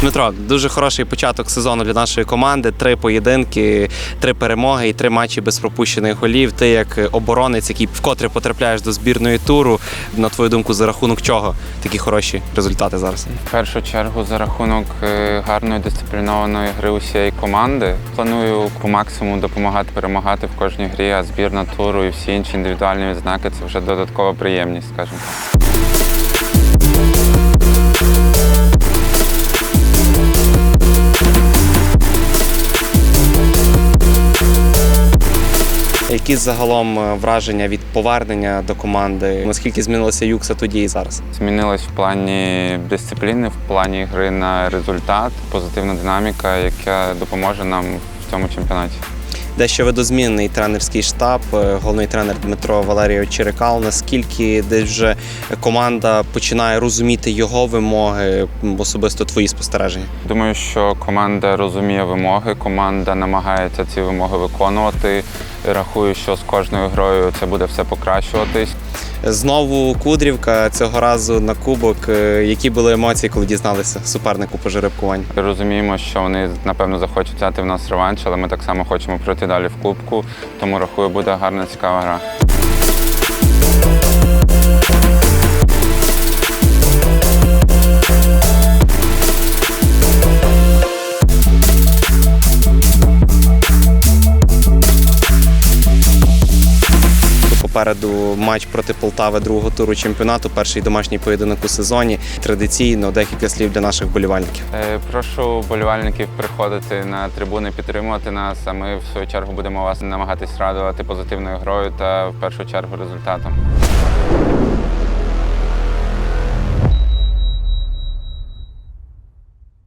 Дмитро, дуже хороший початок сезону для нашої команди. Три поєдинки, три перемоги і три матчі без пропущених голів. Ти як оборонець, який вкотре потрапляєш до збірної туру. На твою думку, за рахунок чого такі хороші результати зараз? В першу чергу за рахунок е, гарної дисциплінованої гри усієї команди. Планую по максимуму допомагати перемагати в кожній грі, а збірна туру і всі інші індивідуальні відзнаки це вже додаткова приємність, скажімо. Які загалом е, враження від повернення до команди? Наскільки змінилася Юкса тоді і зараз? Змінилось в плані дисципліни, в плані гри на результат, позитивна динаміка, яка допоможе нам в цьому чемпіонаті. Дещо видозмінний тренерський штаб, е, головний тренер Дмитро Валерійович Черекал. Наскільки десь вже команда починає розуміти його вимоги, особисто твої спостереження? Думаю, що команда розуміє вимоги, команда намагається ці вимоги виконувати. Рахую, що з кожною грою це буде все покращуватись. Знову Кудрівка цього разу на кубок. Е, Які були емоції, коли дізналися супернику по жеребкуванню? Розуміємо, що вони напевно захочуть взяти в нас реванш, але ми так само хочемо пройти далі в кубку. Тому рахую, буде гарна цікава гра. Попереду матч проти Полтави другого туру чемпіонату. Перший домашній поєдинок у сезоні. Традиційно декілька слів для наших болівальників. Е, Прошу болівальників приходити на трибуни, підтримувати нас. А ми в свою чергу будемо вас намагатись радувати позитивною грою та в першу чергу результатом.